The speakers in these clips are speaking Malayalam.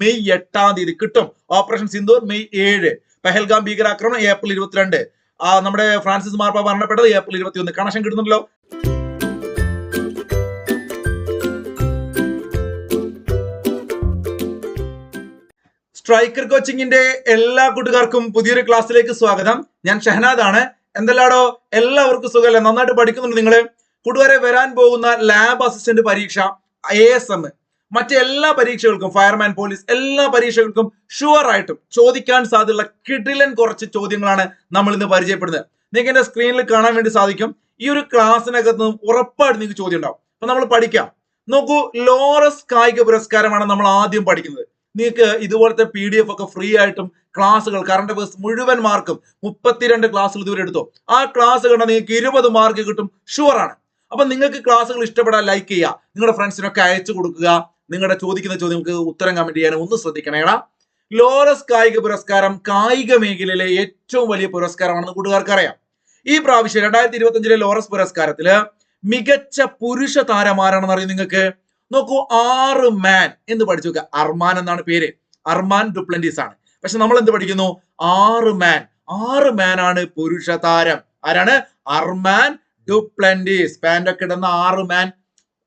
മെയ് എട്ടാം തീയതി കിട്ടും. ഓപ്പറേഷൻ സിന്ദൂർ മെയ് ഏഴ്. പെഹൽഗാം ഭീകരാക്രമണം ഏപ്രിൽ ഇരുപത്തിരണ്ട്. ആ നമ്മുടെ ഫ്രാൻസിസ് മാർപ്പ മരണപ്പെട്ടത് ഏപ്രിൽ ഇരുപത്തിയൊന്ന്. കണക്ഷൻ കിട്ടുന്നുണ്ടല്ലോ? സ്ട്രൈക്കർ കോച്ചിങ്ങിന്റെ എല്ലാ കൂട്ടുകാർക്കും പുതിയൊരു ക്ലാസ്സിലേക്ക് സ്വാഗതം. ഞാൻ ഷഹനാദ് ആണ് എന്തല്ലാടോ? എല്ലാവർക്കും സുഖമല്ലേ? നന്നായിട്ട് പഠിക്കുന്നുണ്ട് നിങ്ങൾ. കൂട്ടുകാരെ വരാൻ പോകുന്ന ലാബ് അസിസ്റ്റന്റ് പരീക്ഷ എ എസ് എം മറ്റെല്ലാ പരീക്ഷകൾക്കും ഫയർമാൻ പോലീസ് എല്ലാ പരീക്ഷകൾക്കും ഷുവർ ആയിട്ടും ചോദിക്കാൻ സാധ്യതയുള്ള കിടിലൻ കുറച്ച് ചോദ്യങ്ങളാണ് നമ്മൾ ഇന്ന് പരിചയപ്പെടുന്നത്. നിങ്ങൾക്ക് എന്റെ സ്ക്രീനിൽ കാണാൻ വേണ്ടി സാധിക്കും. ഈ ഒരു ക്ലാസ്സിനകത്ത് നിന്നും ഉറപ്പായിട്ട് നിങ്ങൾക്ക് ചോദ്യം ഉണ്ടാവും. അപ്പൊ നമ്മൾ പഠിക്കാം. നോക്കൂ ലോറസ് കായിക പുരസ്കാരമാണ് നമ്മൾ ആദ്യം പഠിക്കുന്നത്. നിങ്ങൾക്ക് ഇതുപോലത്തെ പി ഡി എഫ് ഒക്കെ ഫ്രീ ആയിട്ടും ക്ലാസ്സുകൾ കറണ്ട് അഫയേഴ്സ് മുഴുവൻ മാർക്കും മുപ്പത്തിരണ്ട് ക്ലാസ്സുകൾ ഇതുവരെ എടുത്തു. ആ ക്ലാസ് കണ്ടാൽ നിങ്ങൾക്ക് ഇരുപത് മാർക്ക് കിട്ടും ഷുവർ ആണ്. അപ്പൊ നിങ്ങൾക്ക് ക്ലാസ്സുകൾ ഇഷ്ടപ്പെടാൻ ലൈക്ക് ചെയ്യുക. നിങ്ങളുടെ ഫ്രണ്ട്സിനൊക്കെ അയച്ചു കൊടുക്കുക. നിങ്ങളുടെ ചോദിക്കുന്ന ചോദ്യങ്ങൾക്ക് ഉത്തരം കമന്റ് ചെയ്യാൻ ഒന്ന് ശ്രദ്ധിക്കണേടാ. ലോറസ് കായിക പുരസ്കാരം കായിക മേഖലയിലെ ഏറ്റവും വലിയ പുരസ്കാരമാണെന്ന് കൂട്ടുകാർക്ക് അറിയാം ഈ പ്രാവശ്യം രണ്ടായിരത്തി ഇരുപത്തി അഞ്ചിലെ ലോറസ് പുരസ്കാരത്തിൽ മികച്ച പുരുഷ താരമാരാണെന്ന് അറിയും നിങ്ങൾക്ക്? നോക്കൂ ആറ് മാൻ എന്ന് പഠിച്ചു നോക്കുക അർമാൻ എന്നാണ് പേര്. അർമാൻ ഡുപ്ലന്റീസ് ആണ്. പക്ഷെ നമ്മൾ എന്ത് പഠിക്കുന്നു? ആറ് മാൻ. ആറ് മാൻ ആണ് പുരുഷ താരം. ആരാണ്? അർമാൻ ഡുപ്ലന്റീസ് പാന്റ് ഒക്കെ ഇടുന്ന ആറ് മാൻ.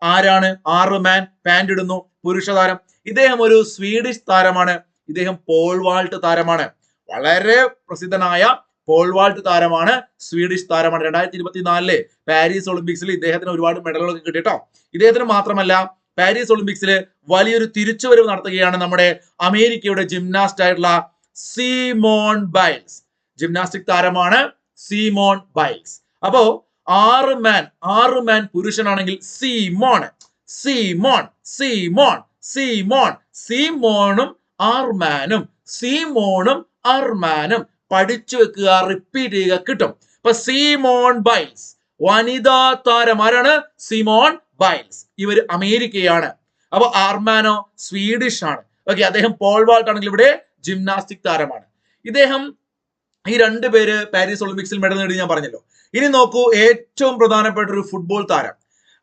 ആരാണ്? ആറ് മാൻ. പാന്റ് ഇടുന്നു. പുരുഷ താരം ഇദ്ദേഹം ഒരു സ്വീഡിഷ് താരമാണ്. ഇദ്ദേഹം പോൾവാൾട്ട് താരമാണ്. വളരെ പ്രസിദ്ധനായ പോൾവാൾട്ട് താരമാണ് സ്വീഡിഷ് താരമാണ്. രണ്ടായിരത്തി ഇരുപത്തിനാലിലെ പാരീസ് ഒളിമ്പിക്സിൽ ഇദ്ദേഹത്തിന് ഒരുപാട് മെഡലുകളൊക്കെ കിട്ടി കേട്ടോ ഇദ്ദേഹത്തിന് മാത്രമല്ല പാരീസ് ഒളിമ്പിക്സിൽ വലിയൊരു തിരിച്ചുവരവ് നടത്തുകയാണ് നമ്മുടെ അമേരിക്കയുടെ ജിംനാസ്റ്റ് ആയിട്ടുള്ള സീമോൺ ബൈൽസ്. ജിംനാസ്റ്റിക് താരമാണ് സീമോൺ ബൈൽസ്. അപ്പോ ആറ് മാൻ ആറ് മാൻ പുരുഷനാണെങ്കിൽ സീമോൺ. സീമോൺ സീമോൺ സീമോൺ സീമോണും ആർമാനും സീമോണും ആർമാനും. പഠിച്ചു വെക്കുക റിപ്പീറ്റ് ചെയ്യുക കിട്ടും. ഇപ്പൊ സീമോൺ ബൈൽസ് വനിതാ താരം ആരാണ്? Simone Biles. ഇവർ അമേരിക്കയാണ്. അപ്പൊ ആർമാനോ സ്വീഡിഷ് ആണ്. ഓക്കെ അദ്ദേഹം പോൾ വാൾട്ട് ആണെങ്കിൽ ഇവിടെ ജിംനാസ്റ്റിക് താരമാണ്. ഇദ്ദേഹം ഈ രണ്ട് പേര് പാരീസ് ഒളിമ്പിക്സിൽ മെഡൽ നേടി ഞാൻ പറഞ്ഞല്ലോ. ഇനി നോക്കൂ ഏറ്റവും പ്രധാനപ്പെട്ട ഒരു ഫുട്ബോൾ താരം.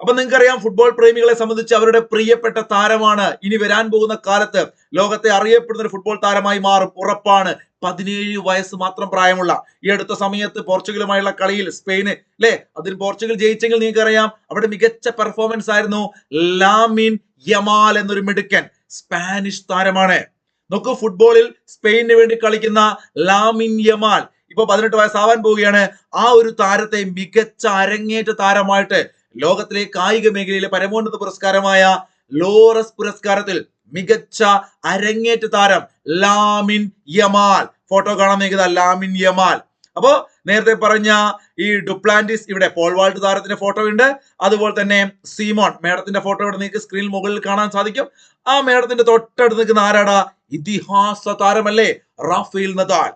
അപ്പൊ നിങ്ങൾക്കറിയാം ഫുട്ബോൾ പ്രേമികളെ സംബന്ധിച്ച് അവരുടെ പ്രിയപ്പെട്ട താരമാണ് ഇനി വരാൻ പോകുന്ന കാലത്ത് ലോകത്തെ അറിയപ്പെടുന്ന ഒരു ഫുട്ബോൾ താരമായി മാറും ഉറപ്പാണ്. പതിനേഴ് വയസ്സ് മാത്രം പ്രായമുള്ള ഈ അടുത്ത സമയത്ത് പോർച്ചുഗലുമായുള്ള കളിയിൽ സ്പെയിന് അല്ലെ അതിൽ പോർച്ചുഗൽ ജയിച്ചെങ്കിൽ നിങ്ങൾക്കറിയാം അവിടെ മികച്ച പെർഫോമൻസ് ആയിരുന്നു ലാമിൻ യമാൽ എന്നൊരു മിടുക്കൻ സ്പാനിഷ് താരമാണ്. നോക്കൂ ഫുട്ബോളിൽ സ്പെയിനിന് വേണ്ടി കളിക്കുന്ന ലാമിൻ യമാൽ. ഇപ്പൊ പതിനെട്ട് വയസ്സാവാൻ പോവുകയാണ്. ആ ഒരു താരത്തെ മികച്ച അരങ്ങേറ്റ താരമായിട്ട് ലോകത്തിലെ കായിക മേഖലയിലെ പരമോന്നത പുരസ്കാരമായ ലോറസ് പുരസ്കാരത്തിൽ മികച്ച അരങ്ങേറ്റ താരം ലാമിൻ യമാൽ. ഫോട്ടോ കാണാൻ നീക്കുക ലാമിൻ യമാൽ. അപ്പോ നേരത്തെ പറഞ്ഞ ഈ ഡുപ്ലാന്റിസ് ഇവിടെ പോൾവാൾട്ട് താരത്തിന്റെ ഫോട്ടോ ഉണ്ട്. അതുപോലെ തന്നെ സീമോൺ മേഡത്തിന്റെ ഫോട്ടോ ഇവിടെ നിങ്ങൾക്ക് സ്ക്രീനിൽ മുകളിൽ കാണാൻ സാധിക്കും. ആ മേഡത്തിന്റെ തൊട്ടടുത്ത് നിൽക്കുന്ന ആരാടാ? ഇതിഹാസ താരമല്ലേ? Rafael Nadal.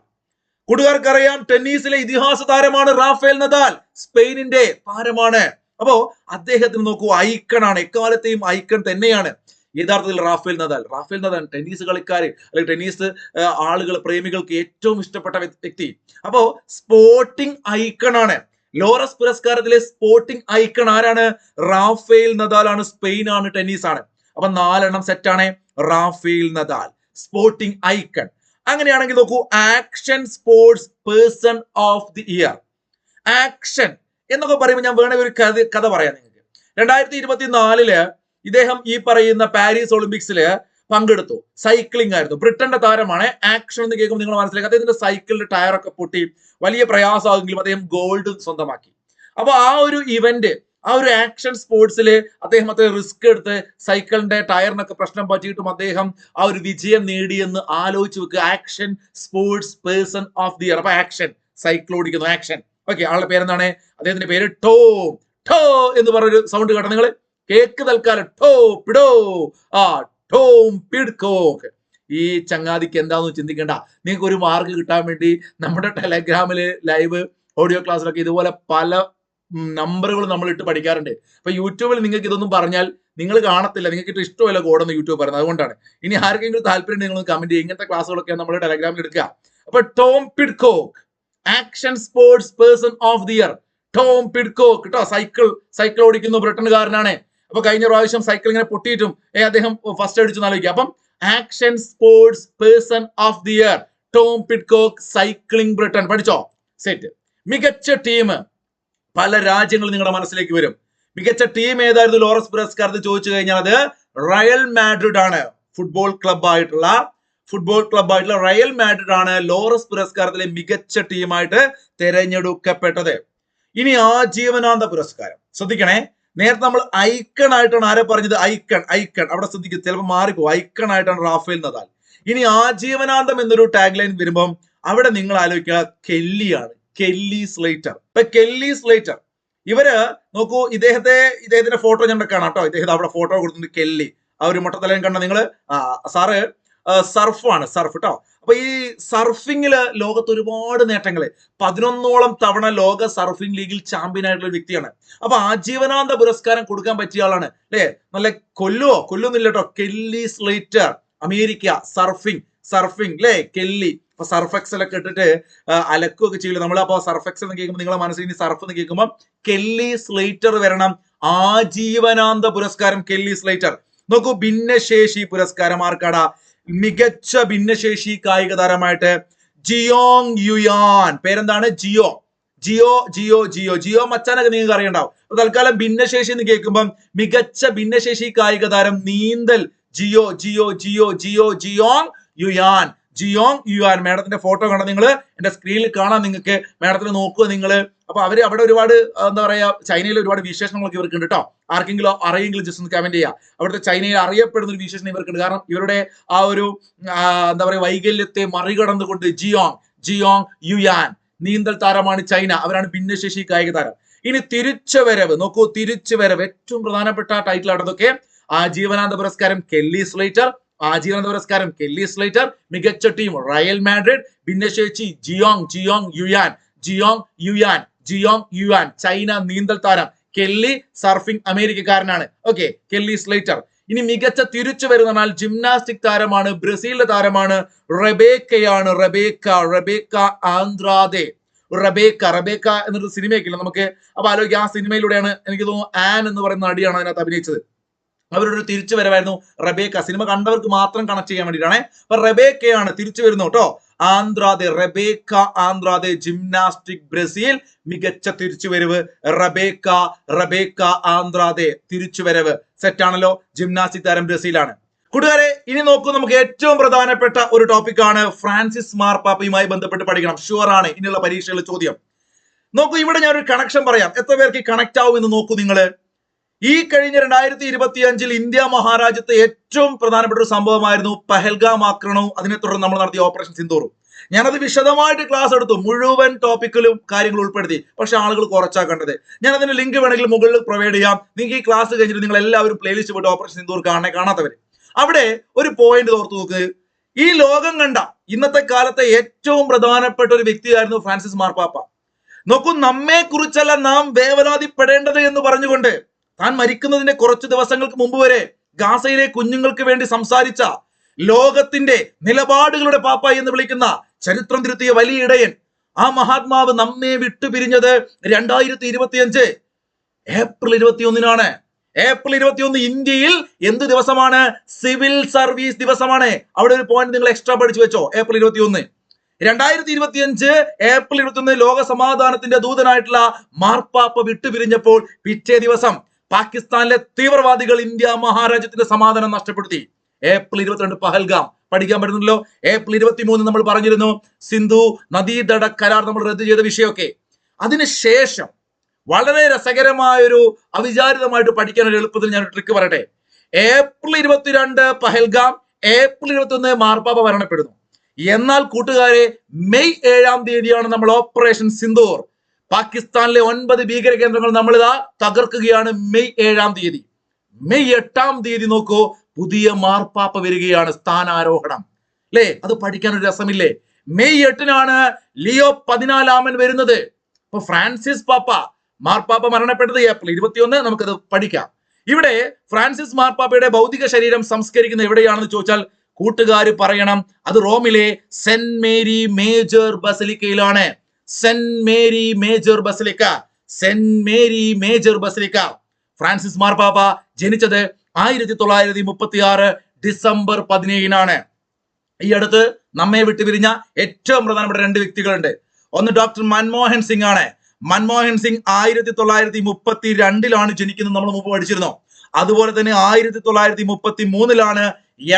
കൂട്ടുകാർക്കറിയാം ടെന്നീസിലെ ഇതിഹാസ താരമാണ് റാഫേൽ നദാൽ. സ്പെയിനിന്റെ താരമാണ് അപ്പോ അദ്ദേഹത്തിന് നോക്കൂ ഐക്കണാണ് എക്കാലത്തെയും ഐക്കൺ തന്നെയാണ്. യഥാർത്ഥത്തിൽ Rafael Nadal. Rafael Nadal tennis കളിക്കാര് അല്ലെങ്കിൽ ടെന്നീസ് ആളുകൾ പ്രേമികൾക്ക് ഏറ്റവും ഇഷ്ടപ്പെട്ട വ്യക്തി. അപ്പോ സ്പോർട്ടിംഗ് ഐക്കൺ ആണ് ലോറസ് പുരസ്കാരത്തിലെ സ്പോർട്ടിംഗ് ഐക്കൺ ആരാണ്? റാഫേൽ നദാൽ ആണ് സ്പെയിൻ ആണ് ടെന്നീസ് ആണ് അപ്പൊ നാലെണ്ണം സെറ്റ് ആണ് റാഫേൽ നദാൽ. സ്പോർട്ടിംഗ് ഐക്കൺ അങ്ങനെയാണെങ്കിൽ നോക്കൂ action sports person of the year. Action എന്നൊക്കെ പറയുമ്പോൾ ഞാൻ വേണേ ഒരു കഥ കഥ പറയാം നിങ്ങൾക്ക്. രണ്ടായിരത്തി ഇരുപത്തി നാലിൽ ഇദ്ദേഹം ഈ പറയുന്ന പാരീസ് ഒളിമ്പിക്സിൽ പങ്കെടുത്തു. സൈക്ലിംഗ് ആയിരുന്നു. ബ്രിട്ടന്റെ താരമാണ്. ആക്ഷൻ എന്ന് കേൾക്കുമ്പോൾ നിങ്ങൾ മനസ്സിലാക്കി അദ്ദേഹത്തിന്റെ സൈക്കിളിന്റെ ടയറൊക്കെ പൊട്ടി. വലിയ പ്രയാസമാകുമെങ്കിലും അദ്ദേഹം ഗോൾഡ് സ്വന്തമാക്കി. അപ്പൊ ആ ഒരു ഇവന്റ് ആ ഒരു ആക്ഷൻ സ്പോർട്സിൽ അദ്ദേഹം അത്ര റിസ്ക് എടുത്ത് സൈക്കിളിന്റെ ടയറിനൊക്കെ പ്രശ്നം പറ്റിയിട്ടും അദ്ദേഹം ആ ഒരു വിജയം നേടിയെന്ന് ആലോചിച്ച് വെക്കുക. Action sports person of the year അപ്പൊ ആക്ഷൻ സൈക്കിൾ ഓടിക്കുന്നു. ആക്ഷൻ ഓക്കെ ആളുടെ പേരെന്താണ്? അദ്ദേഹത്തിന്റെ പേര് ടോ ടോ എന്ന് പറഞ്ഞൊരു സൗണ്ട് കേട്ടോ നിങ്ങൾ കേക്ക് തൽക്കാലം ടോ പിടോ. ആ ടോം പിടുക്കോ. ഈ ചങ്ങാതിക്ക് എന്താന്ന് ചിന്തിക്കേണ്ട. നിങ്ങൾക്ക് ഒരു മാർക്ക് കിട്ടാൻ വേണ്ടി നമ്മുടെ ടെലഗ്രാമിൽ ലൈവ് ഓഡിയോ ക്ലാസ്സിലൊക്കെ ഇതുപോലെ പല നമ്പറുകൾ നമ്മൾ ഇട്ട് പഠിക്കാറുണ്ട്. അപ്പൊ യൂട്യൂബിൽ നിങ്ങൾക്ക് ഇതൊന്നും പറഞ്ഞാൽ നിങ്ങൾ കാണത്തില്ല. നിങ്ങൾക്ക് ഇഷ്ടമല്ല കോടൊന്ന് യൂട്യൂബ് പറയുന്നത്. അതുകൊണ്ടാണ്. ഇനി ആർക്കെങ്കിലും താല്പര്യം നിങ്ങൾ കമന്റ് ചെയ്യും ഇങ്ങനത്തെ ക്ലാസ്സുകളൊക്കെ നമ്മൾ ടെലഗ്രാമിൽ എടുക്കുക. അപ്പൊ Tom Pidcock action sports person of the year Tom Pidcock കേട്ടോ സൈക്കിൾ സൈക്കിൾ ഓടിക്കുന്നു ബ്രിട്ടനുകാരനാണ് അപ്പൊ കഴിഞ്ഞ പ്രാവശ്യം സൈക്കിൾ ഇങ്ങനെ പൊട്ടിയിട്ടും ഏ അദ്ദേഹം ഫസ്റ്റ് അടിച്ചു ആലോചിക്കുക അപ്പം action sports person of the year Tom Pidcock cycling Britain. പഠിച്ചോ? സെറ്റ് മികച്ച ടീം പല രാജ്യങ്ങളും നിങ്ങളുടെ മനസ്സിലേക്ക് വരും. മികച്ച ടീം ഏതായിരുന്നു? ലോറസ് പുരസ്കാരത്തിൽ ചോദിച്ചു കഴിഞ്ഞാൽ അത് റയൽ മാഡ്രിഡ് ആണ് ഫുട്ബോൾ ക്ലബ് ആയിട്ടുള്ള ഫുട്ബോൾ ക്ലബ്ബായിട്ടുള്ള റയൽ മാഡ്രിഡ് ആണ് ലോറസ് പുരസ്കാരത്തിലെ മികച്ച ടീമായിട്ട് തിരഞ്ഞെടുക്കപ്പെട്ടത്. ഇനി ആജീവനാന്ത പുരസ്കാരം. ശ്രദ്ധിക്കണേ നേരത്തെ നമ്മൾ ഐക്കൺ ആയിട്ടാണ് ആരെ പറഞ്ഞത്? Icon icon. അവിടെ ശ്രദ്ധിക്കുക ചിലപ്പോൾ മാറിപ്പോ ഐക്കൺ ആയിട്ടാണ് റാഫേൽ നദാൽ. ഇനി ആജീവനാന്തം എന്നൊരു ടാഗ് ലൈൻ വരുമ്പം അവിടെ നിങ്ങൾ ആലോചിക്കുക കെല്ലിയാണ് കെല്ലി സ്ലേറ്റർ. ഇപ്പൊ കെല്ലി സ്ലേറ്റർ ഇവർ നോക്കൂ ഇദ്ദേഹത്തെ ഇദ്ദേഹത്തിന്റെ ഫോട്ടോ ഞാൻ കാണാം കേട്ടോ. ഇദ്ദേഹത്തെ അവിടെ ഫോട്ടോ കൊടുത്തിട്ടുണ്ട് കെല്ലി. ആ ഒരു മുട്ടത്തലേം കണ്ട നിങ്ങൾ ആ സാറ് സർഫാണ് സർഫ് കേട്ടോ അപ്പൊ ഈ സർഫിങ്ങിൽ ലോകത്ത് ഒരുപാട് നേട്ടങ്ങൾ പതിനൊന്നോളം തവണ ലോക സർഫിംഗ് ലീഗിൽ ചാമ്പ്യൻ ആയിട്ടുള്ള വ്യക്തിയാണ്. അപ്പൊ ആജീവനാന്ത പുരസ്കാരം കൊടുക്കാൻ പറ്റിയ ആളാണ്. അല്ലെ? നല്ല കൊല്ലുവോ? കൊല്ലുന്നില്ല കേട്ടോ Kelly Slater America surfing surfing അല്ലേ? കെല്ലി. അപ്പൊ സർഫെക്സൽ ഒക്കെ ഇട്ടിട്ട് അലക്കുകയൊക്കെ ചെയ്യില്ല നമ്മൾ അപ്പൊ സർഫെക്സ് എന്ന് കേൾക്കുമ്പോൾ നിങ്ങളെ മനസ്സിൽ ഇനി സർഫ് എന്ന് കേൾക്കുമ്പോൾ കെല്ലി സ്ലേറ്റർ വരണം. ആജീവനാന്ത പുരസ്കാരം കെല്ലി സ്ലേറ്റർ. നോക്കൂ ഭിന്നശേഷി പുരസ്കാരം ആർക്കാടാ? മികച്ച ഭിന്നശേഷി കായിക താരമായിട്ട് ജിയോങ് യുയാൻ. പേരെന്താണ്? ജിയോ. ജിയോ ജിയോ ജിയോ. ജിയോ മച്ചാനൊക്കെ നിങ്ങൾക്ക് അറിയണ്ടാവും. അപ്പൊ തൽക്കാലം ഭിന്നശേഷി എന്ന് കേൾക്കുമ്പം മികച്ച ഭിന്നശേഷി കായിക താരം നീന്തൽ. ജിയോ ജിയോ ജിയോ ജിയോ ജിയോങ് യുയാൻ. ജിയോങ് യു ആർ മാഡത്തിന്റെ ഫോട്ടോ കാണാം നിങ്ങൾ എന്റെ സ്ക്രീനിൽ കാണാം നിങ്ങൾക്ക് മാഡത്തിന് നോക്കുക നിങ്ങൾ അപ്പൊ അവർ അവിടെ ഒരുപാട് എന്താ പറയാ ചൈനയിൽ ഒരുപാട് വിശേഷങ്ങളൊക്കെ ഇവർക്ക് ഉണ്ട് കേട്ടോ ആർക്കെങ്കിലും അറിയെങ്കിലും ജസ്റ്റ് ഒന്ന് കമന്റ് ചെയ്യുക അവിടുത്തെ ചൈനയിൽ അറിയപ്പെടുന്ന ഒരു വിശേഷണം ഇവർക്കുണ്ട്. കാരണം ഇവരുടെ ആ ഒരു എന്താ പറയാ വൈകല്യത്തെ മറികടന്നുകൊണ്ട് ജിയോങ് ജിയോങ് യുയാൻ നീന്തൽ താരമാണ് ചൈന. അവരാണ് ഭിന്നശേഷി കായിക താരം. ഇനി തിരിച്ചുവരവ്. നോക്കൂ തിരിച്ചുവരവ്. ഏറ്റവും പ്രധാനപ്പെട്ട ടൈറ്റിൽ ആ ജീവനാന്ത പുരസ്കാരം കെല്ലി സ്ലേറ്റർ ആജീവനാന്ത പുരസ്കാരം കെല്ലി സ്ലൈറ്റർ മികച്ച ടീം റയൽ മാഡ്രിഡ് ഭിന്നശേഷി Jiang Jiang Yuyan Jiang Yuyan Jiang Yuyan China നീന്തൽ താരം Kelly surfing അമേരിക്കക്കാരനാണ്. Okay Kelly Slater. ഇനി മികച്ച തിരിച്ചു വരുന്നാൽ ജിംനാസ്റ്റിക് താരമാണ് ബ്രസീലിന്റെ താരമാണ് റബേക്കയാണ്. Rebeca Rebeca Andrade. Rebeca Rebeca എന്നൊരു സിനിമയൊക്കെ ഇല്ല നമുക്ക്? അപ്പൊ ആലോചിക്കുക ആ സിനിമയിലൂടെയാണ് എനിക്ക് തോന്നുന്നു ആൻ എന്ന് പറയുന്ന നടിയാണ് അതിനകത്ത് അഭിനയിച്ചത്. അവരുടെ ഒരു തിരിച്ചു വരവായിരുന്നു. റബേക്ക സിനിമ കണ്ടവർക്ക് മാത്രം കണക്ട് ചെയ്യാൻ വേണ്ടിയിട്ടാണ്. അപ്പൊ റബേക്കയാണ് തിരിച്ചു വരുന്നു കേട്ടോ. Andrade Rebeca Andrade gymnastic Brazil മികച്ച തിരിച്ചുവരവ് റബേക്ക റബേക്ക ആന്ധ്രാദെ തിരിച്ചുവരവ് സെറ്റാണല്ലോ ജിംനാസ്റ്റിക് താരം ബ്രസീലാണ്. കൂട്ടുകാരെ ഇനി നോക്കൂ നമുക്ക് ഏറ്റവും പ്രധാനപ്പെട്ട ഒരു ടോപ്പിക്കാണ് ഫ്രാൻസിസ് മാർപ്പാപ്പയുമായി ബന്ധപ്പെട്ട് പഠിക്കണം. ഷുവർ ആണ്. ഇനിയുള്ള പരീക്ഷയിലെ ചോദ്യം. നോക്കൂ ഇവിടെ ഞാൻ ഒരു കണക്ഷൻ പറയാം. എത്ര പേർക്ക് കണക്ട് ആവും എന്ന് നോക്കൂ നിങ്ങൾ. ഈ കഴിഞ്ഞ രണ്ടായിരത്തി ഇരുപത്തി അഞ്ചിൽ ഇന്ത്യ മഹാരാജ്യത്തെ ഏറ്റവും പ്രധാനപ്പെട്ട ഒരു സംഭവമായിരുന്നു പഹൽഗാം ആക്രമണവും. അതിനെ തുടർന്ന് നമ്മൾ നടത്തിയ ഓപ്പറേഷൻ സിന്ദൂറും. ഞാനത് വിശദമായിട്ട് ക്ലാസ് എടുത്തു. മുഴുവൻ ടോപ്പിക്കിലും കാര്യങ്ങൾ ഉൾപ്പെടുത്തി. പക്ഷെ ആളുകൾ കുറച്ചാ കണ്ടത്. ഞാൻ അതിന്റെ ലിങ്ക് വേണമെങ്കിൽ മുകളിൽ പ്രൊവൈഡ് ചെയ്യാം. നിങ്ങൾക്ക് ഈ ക്ലാസ് കഴിഞ്ഞിട്ട് നിങ്ങൾ എല്ലാവരും പ്ലേലിസ്റ്റ് പോയിട്ട് ഓപ്പറേഷൻ സിന്ദൂർ കാണാൻ കാണാത്തവർ അവിടെ ഒരു പോയിന്റ് ഓർത്ത് നോക്ക്. ഈ ലോകം കണ്ട ഇന്നത്തെ കാലത്തെ ഏറ്റവും പ്രധാനപ്പെട്ട ഒരു വ്യക്തിയായിരുന്നു ഫ്രാൻസിസ് മാർപ്പാപ്പ നോക്കൂ നമ്മെ കുറിച്ചല്ല നാം വേവലാതിപ്പെടേണ്ടത് എന്ന് പറഞ്ഞുകൊണ്ട് താൻ മരിക്കുന്നതിന്റെ കുറച്ച് ദിവസങ്ങൾക്ക് മുമ്പ് വരെ ഗാസയിലെ കുഞ്ഞുങ്ങൾക്ക് വേണ്ടി സംസാരിച്ച ലോകത്തിന്റെ നിലപാടുകളുടെ പാപ്പ എന്ന് വിളിക്കുന്ന ചരിത്രം തിരുത്തിയ വലിയ ഇടയൻ ആ മഹാത്മാവ് നമ്മെ വിട്ടുപിരിഞ്ഞത് രണ്ടായിരത്തി ഇരുപത്തിയഞ്ച് ഏപ്രിൽ ഇരുപത്തിയൊന്നിനാണ്. ഏപ്രിൽ ഇരുപത്തിയൊന്ന് ഇന്ത്യയിൽ എന്ത് ദിവസമാണ്? സിവിൽ സർവീസ് ദിവസമാണ്. അവിടെ ഒരു പോയിന്റ് നിങ്ങൾ എക്സ്ട്രാ പഠിച്ചു വെച്ചോ ഏപ്രിൽ ഇരുപത്തിയൊന്ന്. രണ്ടായിരത്തി ഇരുപത്തിയഞ്ച് ഏപ്രിൽ ഇരുപത്തിയൊന്ന് ലോക സമാധാനത്തിന്റെ ദൂതനായിട്ടുള്ള മാർപ്പാപ്പ വിട്ടുപിരിഞ്ഞപ്പോൾ പിറ്റേ ദിവസം പാകിസ്ഥാനിലെ തീവ്രവാദികൾ ഇന്ത്യ മഹാരാജ്യത്തിന്റെ സമാധാനം നഷ്ടപ്പെടുത്തി. ഏപ്രിൽ ഇരുപത്തിരണ്ട് പഹൽഗാം. പഠിക്കാൻ പറ്റുന്നല്ലോ ഏപ്രിൽ ഇരുപത്തി മൂന്ന് നമ്മൾ പറഞ്ഞിരുന്നു. സിന്ധു നദീതട കരാർ നമ്മൾ റദ്ദ് ചെയ്ത വിഷയമൊക്കെ. അതിനുശേഷം വളരെ രസകരമായൊരു അവിചാരിതമായിട്ട് പഠിക്കാൻ ഒരു എളുപ്പത്തിൽ ഞാൻ ട്രിക്ക് പറയട്ടെ. ഏപ്രിൽ ഇരുപത്തിരണ്ട് പഹൽഗാം ഏപ്രിൽ ഇരുപത്തിയൊന്ന് മാർപ്പാപ്പ മരണപ്പെടുന്നു എന്നാൽ കൂട്ടുകാരെ മെയ് ഏഴാം തീയതിയാണ് നമ്മൾ ഓപ്പറേഷൻ സിന്ദൂർ. പാകിസ്ഥാനിലെ ഒൻപത് ഭീകര കേന്ദ്രങ്ങൾ നമ്മളിതാ തകർക്കുകയാണ് മെയ് ഏഴാം തീയതി. മെയ് എട്ടാം തീയതി നോക്കൂ പുതിയ മാർപ്പാപ്പ വരികയാണ് സ്ഥാനാരോഹണം. അല്ലേ അത് പഠിക്കാൻ ഒരു രസമില്ലേ? മെയ് എട്ടിനാണ് ലിയോ പതിനാലാമൻ വരുന്നത്. അപ്പൊ ഫ്രാൻസിസ് പാപ്പ മാർപ്പാപ്പ മരണപ്പെട്ടത് ഏപ്രിൽ ഇരുപത്തിയൊന്ന് നമുക്കത് പഠിക്കാം. ഇവിടെ ഫ്രാൻസിസ് മാർപ്പാപ്പയുടെ ഭൗതിക ശരീരം സംസ്കരിക്കുന്നത് എവിടെയാണെന്ന് ചോദിച്ചാൽ കൂട്ടുകാർ പറയണം അത് റോമിലെ Saint Mary Major ബസലിക്കയിലാണ്. Saint Mary Major basilica Saint Mary Major basilica. Francis മാർപാപ്പ ജനിച്ചത് ആയിരത്തി തൊള്ളായിരത്തി മുപ്പത്തി ആറ് ഡിസംബർ പതിനേഴിനാണ്. ഈ അടുത്ത് നമ്മെ വിട്ടുപിരിഞ്ഞ ഏറ്റവും പ്രധാനപ്പെട്ട രണ്ട് വ്യക്തികളുണ്ട്. ഒന്ന് ഡോക്ടർ മൻമോഹൻ സിംഗ് ആണ്. മൻമോഹൻ സിംഗ് ആയിരത്തി തൊള്ളായിരത്തി മുപ്പത്തി രണ്ടിലാണ് ജനിക്കുന്നത് നമ്മൾ മുമ്പ് പഠിച്ചിരുന്നു. അതുപോലെ തന്നെ ആയിരത്തി തൊള്ളായിരത്തി മുപ്പത്തി മൂന്നിലാണ്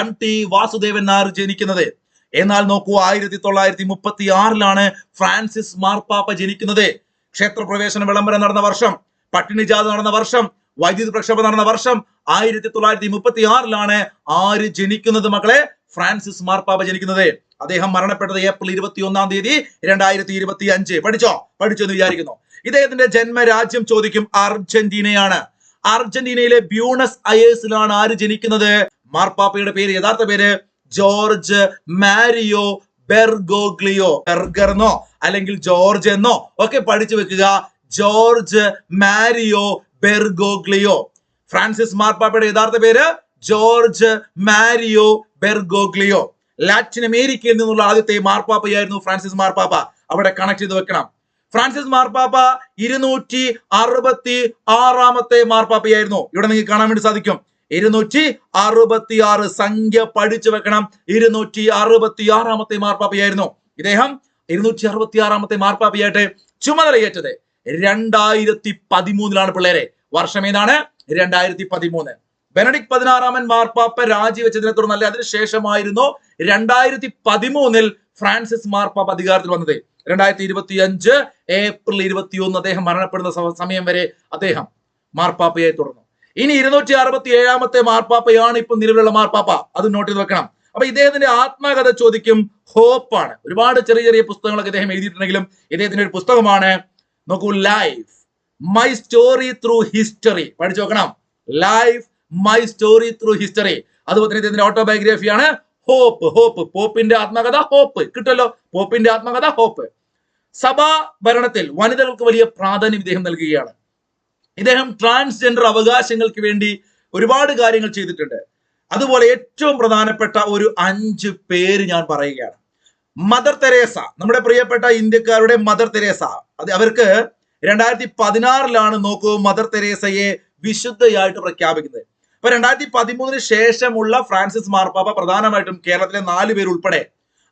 എം ടി വാസുദേവൻ നായർ ജനിക്കുന്നത്. എന്നാൽ നോക്കൂ ആയിരത്തി തൊള്ളായിരത്തി മുപ്പത്തി ആറിലാണ് ഫ്രാൻസിസ് മാർപ്പാപ്പ ജനിക്കുന്നത്. ക്ഷേത്രപ്രവേശന വിളംബരം നടന്ന വർഷം പട്ടിണി ജാഥ നടന്ന വർഷം വൈദ്യുതി പ്രക്ഷോഭം നടന്ന വർഷം ആയിരത്തി തൊള്ളായിരത്തി മുപ്പത്തി ആറിലാണ് ആര് ജനിക്കുന്നത് മക്കളെ? ഫ്രാൻസിസ് മാർപ്പാപ്പ ജനിക്കുന്നത്. അദ്ദേഹം മരണപ്പെട്ടത് ഏപ്രിൽ ഇരുപത്തി ഒന്നാം തീയതി രണ്ടായിരത്തി ഇരുപത്തി അഞ്ച് പഠിച്ചോ? പഠിച്ചോ എന്ന് വിചാരിക്കുന്നു. ഇദ്ദേഹത്തിന്റെ ജന്മരാജ്യം ചോദിക്കും അർജന്റീനയാണ്. അർജന്റീനയിലെ ബ്യൂണസ് അയേഴ്സിലാണ് ആര് ജനിക്കുന്നത്? മാർപ്പാപ്പയുടെ പേര് യഥാർത്ഥ പേര് ജോർജ് മാരിയോ ബെർഗോഗ്ലിയോ ബെർഗർ എന്നോ അല്ലെങ്കിൽ ജോർജ് എന്നോ ഒക്കെ പഠിച്ചു വെക്കുക. George Mario Bergoglio. ഫ്രാൻസിസ് മാർപ്പാപ്പയുടെ യഥാർത്ഥ പേര് ജോർജ് മാരിയോ ബെർഗോഗ്ലിയോ. ലാറ്റിൻ അമേരിക്കയിൽ നിന്നുള്ള ആദ്യത്തെ മാർപ്പാപ്പയായിരുന്നു ഫ്രാൻസിസ് മാർപ്പാപ്പ. അവിടെ കണക്ട് ചെയ്ത് വെക്കണം. ഫ്രാൻസിസ് മാർപ്പാപ്പ ഇരുന്നൂറ്റി അറുപത്തി ആറാമത്തെ മാർപ്പാപ്പയായിരുന്നു. ഇവിടെ നിങ്ങൾക്ക് കാണാൻ വേണ്ടി സാധിക്കും. ഇരുന്നൂറ്റി അറുപത്തി ആറ് സംഖ്യ പഠിച്ചു വെക്കണം. ഇരുന്നൂറ്റി അറുപത്തി ആറാമത്തെ മാർപ്പാപ്പയായിരുന്നു. ഇദ്ദേഹം ഇരുന്നൂറ്റി അറുപത്തി ആറാമത്തെ മാർപ്പാപ്പയായിട്ട് ചുമതലയേറ്റത് രണ്ടായിരത്തി പതിമൂന്നിലാണ് പിള്ളേരെ. വർഷം ഏതാണ്? രണ്ടായിരത്തി പതിമൂന്ന് ബെനഡിക് പതിനാറാമൻ മാർപ്പാപ്പ രാജിവെച്ചതിനെ തുടർന്ന് അല്ലെ അതിനുശേഷമായിരുന്നു രണ്ടായിരത്തി പതിമൂന്നിൽ ഫ്രാൻസിസ് മാർപ്പാപ്പ അധികാരത്തിൽ വന്നത്. രണ്ടായിരത്തി ഇരുപത്തി അഞ്ച് ഏപ്രിൽ ഇരുപത്തി ഒന്ന് അദ്ദേഹം മരണപ്പെടുന്ന സമയം വരെ അദ്ദേഹം മാർപ്പാപ്പയെ തുടർന്നു. ഇനി ഇരുന്നൂറ്റി അറുപത്തി ഏഴാമത്തെ മാർപ്പാപ്പയാണ് ഇപ്പൊ നിലവിലുള്ള മാർപ്പാപ്പ. അത് നോട്ട് ചെയ്ത് വെക്കണം. അപ്പൊ ഇദ്ദേഹത്തിന്റെ ആത്മകഥ ചോദിക്കും ഹോപ്പാണ്. ഒരുപാട് ചെറിയ ചെറിയ പുസ്തകങ്ങളൊക്കെ ഇദ്ദേഹം എഴുതിയിട്ടുണ്ടെങ്കിലും ഇദ്ദേഹത്തിന്റെ ഒരു പുസ്തകമാണ് നോക്കൂ life my story through history പഠിച്ചു നോക്കണം life my story through history അതുപോലെ തന്നെ ഇദ്ദേഹത്തിന്റെ ഓട്ടോബയോഗ്രഫിയാണ് ഹോപ്പ് ഹോപ്പ് പോപ്പിന്റെ ആത്മകഥ ഹോപ്പ് കിട്ടുമല്ലോ? പോപ്പിന്റെ ആത്മകഥ ഹോപ്പ് സഭാ ഭരണത്തിൽ വനിതകൾക്ക് വലിയ പ്രാധാന്യം ഇദ്ദേഹം നൽകുകയാണ്. ഇദ്ദേഹം ട്രാൻസ്ജെൻഡർ അവകാശങ്ങൾക്ക് വേണ്ടി ഒരുപാട് കാര്യങ്ങൾ ചെയ്തിട്ടുണ്ട്. അതുപോലെ ഏറ്റവും പ്രധാനപ്പെട്ട ഒരു അഞ്ച് പേര് ഞാൻ പറയുകയാണ്. മദർ തെരേസ നമ്മുടെ പ്രിയപ്പെട്ട ഇന്ത്യക്കാരുടെ മദർ തെരേസ അത് അവർക്ക് രണ്ടായിരത്തി പതിനാറിലാണ് നോക്കൂ മദർ തെരേസയെ വിശുദ്ധയായിട്ട് പ്രഖ്യാപിക്കുന്നത്. അപ്പൊ രണ്ടായിരത്തി പതിമൂന്നിന് ശേഷമുള്ള ഫ്രാൻസിസ് മാർപ്പാപ്പ പ്രധാനമായിട്ടും കേരളത്തിലെ നാല് പേര് ഉൾപ്പെടെ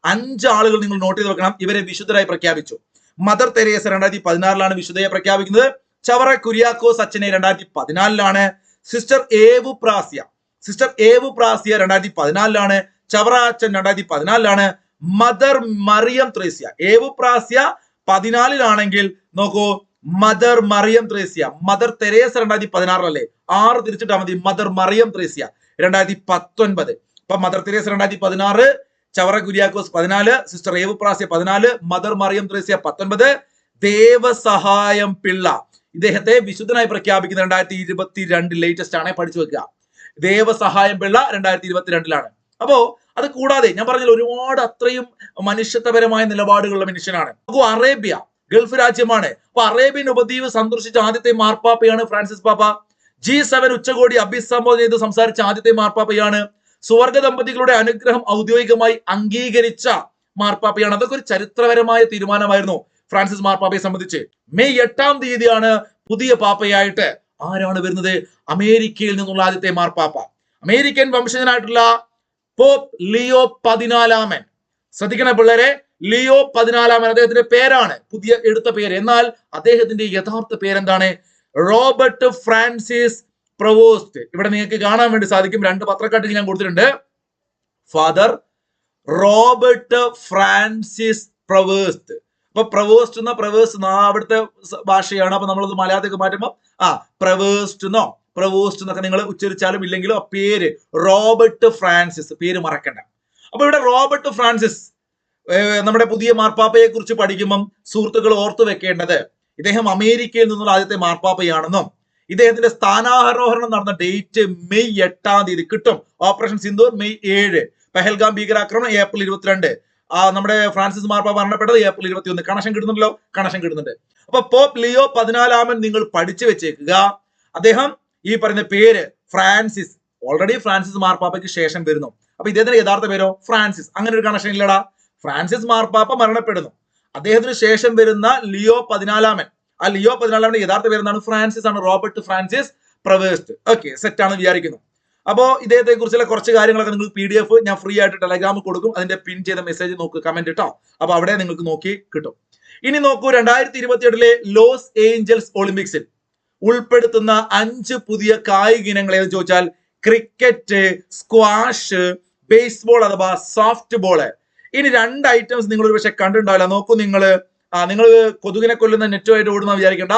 അഞ്ച് ആളുകൾ നിങ്ങൾ നോട്ട് ചെയ്ത് വെക്കണം. ഇവരെ വിശുദ്ധരായി പ്രഖ്യാപിച്ചു. മദർ തെരേസ രണ്ടായിരത്തി പതിനാറിലാണ് വിശുദ്ധയെ പ്രഖ്യാപിക്കുന്നത്. ചവറ കുര്യാക്കോസ് അച്ഛനെ രണ്ടായിരത്തി പതിനാലിലാണ് സിസ്റ്റർ ഏവു പ്രാസ്യ. സിസ്റ്റർ ഏവു പ്രാസ്യ രണ്ടായിരത്തി പതിനാലിലാണ് ചവറ അച്ഛൻ രണ്ടായിരത്തി പതിനാലിലാണ് മദർ മറിയം ത്രേസ്യ. ഏവു പ്രാസ്യ പതിനാലിലാണെങ്കിൽ നോക്കൂ mother Mariam Thresia. Mother Teresa രണ്ടായിരത്തി പതിനാറിലല്ലേ ആറ് തിരിച്ചിട്ടാ മതി. മദർ മറിയം ത്രേസ്യ രണ്ടായിരത്തി പത്തൊൻപത് അപ്പൊ മദർ തെരേസ രണ്ടായിരത്തി പതിനാറ് ചവറ കുര്യാക്കോസ് പതിനാല് സിസ്റ്റർ ഏവു പ്രാസ്യ പതിനാല് മദർ മറിയം ത്രേസ്യ പത്തൊൻപത് ദേവസഹായം പിള്ള. ഇദ്ദേഹത്തെ വിശുദ്ധനായി പ്രഖ്യാപിക്കുന്ന രണ്ടായിരത്തി ഇരുപത്തി രണ്ട് ലേറ്റസ്റ്റ് ആണ് പഠിച്ചു വെക്കുക. ദേവസഹായം പിള്ള രണ്ടായിരത്തി ഇരുപത്തിരണ്ടിലാണ് അപ്പോ അത് കൂടാതെ ഞാൻ പറഞ്ഞ ഒരുപാട് അത്രയും മനുഷ്യത്വപരമായ നിലപാടുകളുള്ള മനുഷ്യനാണ്. നോക്കൂ അറേബ്യ ഗൾഫ് രാജ്യമാണ്. അപ്പൊ അറേബ്യൻ ഉപദ്വീപ് സന്ദർശിച്ച ആദ്യത്തെ മാർപ്പാപ്പയാണ് ഫ്രാൻസിസ് പാപ്പ. ജി സെവൻ ഉച്ചകോടി അഭിസംബോധന ചെയ്ത് സംസാരിച്ച ആദ്യത്തെ മാർപ്പാപ്പയാണ്. സുവർഗ ദമ്പതികളുടെ അനുഗ്രഹം ഔദ്യോഗികമായി അംഗീകരിച്ച മാർപ്പാപ്പയാണ്. അതൊക്കെ ഒരു ചരിത്രപരമായ തീരുമാനമായിരുന്നു. ഫ്രാൻസിസ് മാർപ്പാപ്പയെ സംബന്ധിച്ച് മെയ് എട്ടാം തീയതിയാണ് പുതിയ പാപ്പയായിട്ട് ആരാണ് വരുന്നത്? അമേരിക്കയിൽ നിന്നുള്ള ആദ്യത്തെ മാർപ്പാപ്പ അമേരിക്കൻ വംശജനായിട്ടുള്ള പോപ്പ് ലിയോ പതിനാലാമൻ. ശ്രദ്ധിക്കണ പിള്ളേരെ ലിയോ പതിനാലാമൻ അദ്ദേഹത്തിന്റെ പേരാണ് പുതിയ എടുത്ത പേര്. എന്നാൽ അദ്ദേഹത്തിന്റെ യഥാർത്ഥ പേരെന്താണ്? Robert Francis Prevost. ഇവിടെ നിങ്ങൾക്ക് കാണാൻ വേണ്ടി സാധിക്കും. രണ്ട് പത്രക്കാട്ടിൽ ഞാൻ കൊടുത്തിട്ടുണ്ട്. Father Robert Francis Prevost. അപ്പൊ പ്രവേസ്റ്റ് എന്ന പ്രവേസ്റ്റ് ആ അവിടുത്തെ ഭാഷയാണ്. അപ്പൊ നമ്മളത് മലയാളത്തേക്ക് മാറ്റുമ്പോൾ ആ പ്രവേസ്റ്റ് എന്നോ പ്രവോസ്റ്റ് എന്നൊക്കെ നിങ്ങൾ ഉച്ചരിച്ചാലും ഇല്ലെങ്കിലും ആ പേര് റോബർട്ട് ഫ്രാൻസിസ്. പേര് മറക്കണ്ട. അപ്പൊ ഇവിടെ റോബർട്ട് ഫ്രാൻസിസ് നമ്മുടെ പുതിയ മാർപ്പാപ്പയെ കുറിച്ച് പഠിക്കുമ്പം സുഹൃത്തുക്കൾ ഓർത്തു വെക്കേണ്ടത് ഇദ്ദേഹം അമേരിക്കയിൽ നിന്നുള്ള ആദ്യത്തെ മാർപ്പാപ്പയാണെന്നും ഇദ്ദേഹത്തിന്റെ സ്ഥാനാരോഹണം നടന്ന ഡേറ്റ് മെയ് എട്ടാം തീയതി കിട്ടും. ഓപ്പറേഷൻ സിന്ദൂർ മെയ് ഏഴ്. പെഹൽഗാം ഭീകരാക്രമണം ഏപ്രിൽ ഇരുപത്തിരണ്ട്. നമ്മുടെ ഫ്രാൻസിസ് മാർപ്പ മരണപ്പെട്ടത് ഏപ്രിൽ ഇരുപത്തി ഒന്ന് കണക്ഷൻ കിട്ടുന്നുണ്ടല്ലോ? കണക്ഷൻ കിട്ടുന്നുണ്ട്. അപ്പൊ പോപ്പ് ലിയോ പതിനാലാമൻ നിങ്ങൾ പഠിച്ചു വെച്ചേക്കുക. അദ്ദേഹം ഈ പറയുന്ന പേര് ഫ്രാൻസിസ്. ഓൾറെഡി ഫ്രാൻസിസ് മാർപ്പാപ്പയ്ക്ക് ശേഷം വരുന്നു. അപ്പൊ ഇദ്ദേഹത്തിന്റെ യഥാർത്ഥ പേരോ? ഫ്രാൻസിസ്. അങ്ങനെ ഒരു കണക്ഷൻ ഇല്ലടാ. ഫ്രാൻസിസ് മാർപ്പാപ്പ മരണപ്പെടുന്നു. അദ്ദേഹത്തിന് ശേഷം വരുന്ന ലിയോ പതിനാലാമൻ. ആ ലിയോ പതിനാലാമന്റെ യഥാർത്ഥ പേര് എന്താണ് ഫ്രാൻസിസ് ആണ്. Robert Francis Prevost okay set ആണ് വിചാരിക്കുന്നു. അപ്പോൾ ഇദ്ദേഹത്തെ കുറിച്ചുള്ള കുറച്ച് കാര്യങ്ങളൊക്കെ നിങ്ങൾക്ക് പി ഡി എഫ് ഞാൻ ഫ്രീ ആയിട്ട് ടെലഗ്രാമിൽ കൊടുക്കും. അതിന്റെ പിൻ ചെയ്ത മെസ്സേജ് നോക്ക് കമന്റ് ഇട്ടോ. അപ്പൊ അവിടെ നിങ്ങൾക്ക് നോക്കി കിട്ടും. ഇനി നോക്കൂ രണ്ടായിരത്തി ഇരുപത്തിയെട്ടിലെ ലോസ് ഏഞ്ചൽസ് ഒളിമ്പിക്സിൽ ഉൾപ്പെടുത്തുന്ന അഞ്ച് പുതിയ കായിക ഇനങ്ങൾ ഏത് ചോദിച്ചാൽ ക്രിക്കറ്റ് സ്ക്വാഷ് ബേസ്ബോൾ അഥവാ സോഫ്റ്റ് ബോൾ ഇനി രണ്ട് ഐറ്റംസ് നിങ്ങൾ ഒരു പക്ഷെ കണ്ടിട്ടുണ്ടാവില്ല. നോക്കൂ നിങ്ങൾ നിങ്ങൾ കൊതുകിനെ കൊല്ലുന്ന നെറ്റുമായിട്ട് ഓടുന്ന വിചാരിക്കേണ്ട.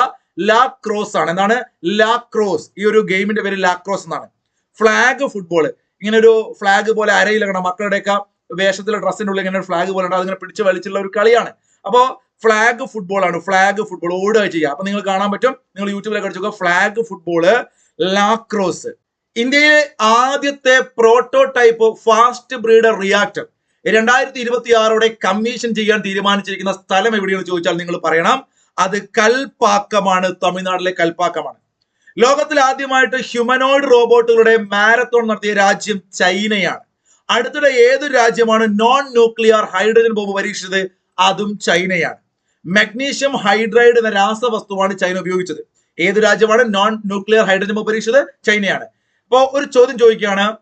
ലാക്രോസ് ആണ്. എന്താണ്? ലാക്രോസ് ഈ ഒരു ഗെയിമിന്റെ പേര് ലാക്രോസ് എന്നാണ്. ഫ്ലാഗ് ഫുട്ബോൾ ഇങ്ങനെ ഒരു ഫ്ലാഗ് പോലെ അരയിലക്കണം മക്കളുടെയൊക്കെ വേഷത്തിലെ ഡ്രസ്സിനുള്ളിൽ ഇങ്ങനെ ഒരു ഫ്ലാഗ് പോലെ ഉണ്ട്. അതിങ്ങനെ പിടിച്ച് വലിച്ചുള്ള ഒരു കളിയാണ്. അപ്പോ ഫ്ലാഗ് ഫുട്ബോൾ ആണ്. ഫ്ലാഗ് ഫുട്ബോൾ ഓടുക ചെയ്യുക. അപ്പൊ നിങ്ങൾ കാണാൻ പറ്റും. നിങ്ങൾ യൂട്യൂബിലൊക്കെ അടിച്ചു ഫ്ലാഗ് ഫുട്ബോൾ ലാക്രോസ് ഇന്ത്യയിലെ ആദ്യത്തെ പ്രോട്ടോടൈപ്പ് ഫാസ്റ്റ് ബ്രീഡർ റിയാക്ടർ രണ്ടായിരത്തി ഇരുപത്തി ആറോടെ കമ്മീഷൻ ചെയ്യാൻ തീരുമാനിച്ചിരിക്കുന്ന സ്ഥലം എവിടെയാണെന്ന് ചോദിച്ചാൽ നിങ്ങൾ പറയണം. അത് കൽപ്പാക്കമാണ്. തമിഴ്നാട്ടിലെ കൽപ്പാക്കമാണ്. ലോകത്തിൽ ആദ്യമായിട്ട് ഹ്യൂമനോയിഡ് റോബോട്ടുകളുടെ മാരത്തോൺ നടത്തിയ രാജ്യം ചൈനയാണ്. അടുത്തിടെ ഏതൊരു രാജ്യമാണ് നോൺ ന്യൂക്ലിയർ ഹൈഡ്രജൻ ബോംബ് പരീക്ഷിച്ചത്? അതും ചൈനയാണ്. മഗ്നീഷ്യം ഹൈഡ്രൈഡ് എന്ന രാസവസ്തുവാണ് ചൈന ഉപയോഗിച്ചത്. ഏത് രാജ്യമാണ് നോൺ ന്യൂക്ലിയർ ഹൈഡ്രജൻ ബോംബ് പരീക്ഷിച്ചത്? ചൈനയാണ്. അപ്പോൾ ഒരു ചോദ്യം ചോദിക്കുകയാണ്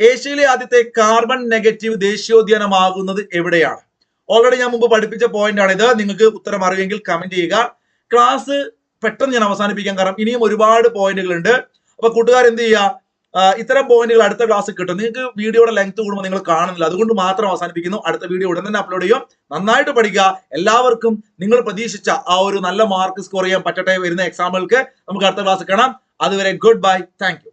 ഏഷ്യയിലെ ആദ്യത്തെ കാർബൺ നെഗറ്റീവ് ദേശീയോദ്യാനമാകുന്നത് എവിടെയാണ്? ഓൾറെഡി ഞാൻ മുമ്പ് പഠിപ്പിച്ച പോയിന്റ് ആണ് ഇത്. നിങ്ങൾക്ക് ഉത്തരം അറിയുമെങ്കിൽ കമന്റ് ചെയ്യുക. ക്ലാസ് പെട്ടെന്ന് ഞാൻ അവസാനിപ്പിക്കാൻ കാരണം ഇനിയും ഒരുപാട് പോയിന്റുകൾ ഉണ്ട് അപ്പൊ കൂട്ടുകാർ എന്ത് ചെയ്യുക ഇത്തരം പോയിന്റുകൾ അടുത്ത ക്ലാസ് കിട്ടും. നിങ്ങൾക്ക് വീഡിയോയുടെ ലെങ്ത് കൂടുമ്പോൾ നിങ്ങൾ കാണുന്നില്ല. അതുകൊണ്ട് മാത്രം അവസാനിപ്പിക്കുന്നു. അടുത്ത വീഡിയോ ഉടൻ തന്നെ അപ്ലോഡ് ചെയ്യും. നന്നായിട്ട് പഠിക്കുക. എല്ലാവർക്കും നിങ്ങൾ പ്രതീക്ഷിച്ച ആ ഒരു നല്ല മാർക്ക് സ്കോർ ചെയ്യാൻ പറ്റട്ടെ വരുന്ന എക്സാമുകൾക്ക് നമുക്ക് അടുത്ത ക്ലാസ് കാണാം. അതുവരെ ഗുഡ് ബൈ താങ്ക്